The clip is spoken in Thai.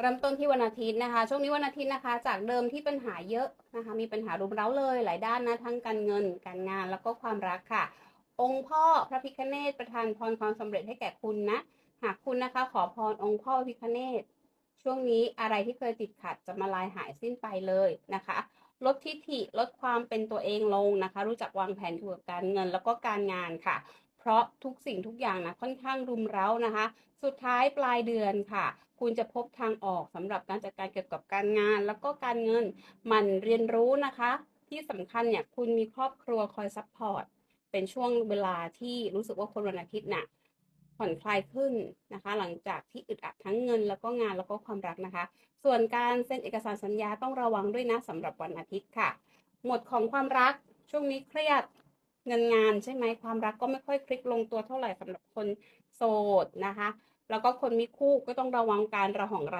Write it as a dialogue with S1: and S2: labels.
S1: เริ่มต้นที่วันอาทิตย์นะคะ ช่วงนี้วันอาทิตย์นะคะ จากเดิมที่ปัญหาเยอะนะคะ มีปัญหารุมเร้าเลยหลายด้านนะ ทั้งการเงิน การงานแล้วก็ความรักค่ะ องค์พ่อพระพิฆเนศประทานพรความสำเร็จให้แก่คุณนะ หากคุณนะคะ ขอพรองค์พ่อพระพิฆเนศช่วงนี้อะไรที่เคยติดขัดจะมาลายหายสิ้นไปเลยนะคะ ลดทิฐิลดความเป็นตัวเองลงนะคะ รู้จักวางแผนเกี่ยวกับการเงินแล้วก็การงานค่ะ เพราะทุกสิ่งทุกอย่างนะค่อนข้างรุมเร้านะคะ สุดท้ายปลายเดือนค่ะ คุณจะพบทางออกสำหรับการจัดการเกี่ยวกับการงาน แล้วก็การเงินมันเรียนรู้นะคะ ที่สำคัญเนี่ยคุณมีครอบครัวคอยซัพพอร์ตเป็นช่วงเวลาที่รู้สึกว่าคนวันอาทิตย์น่ะผ่อนคลายขึ้นนะคะ หลังจากที่อึดอัดทั้งเงินแล้วก็งานแล้วก็ความรักนะคะ ส่วนการเซ็นเอกสารสัญญาต้องระวังด้วยนะสำหรับวันอาทิตย์ค่ะ หมดของความรักช่วงนี้เครียด เงินงานใช่ไหมความรักก็ไม่ค่อยคลิกลงตัวเท่าไหร่สำหรับคนโสดนะคะ แล้วก็คนมีคู่ก็ต้องระวังการระหองระ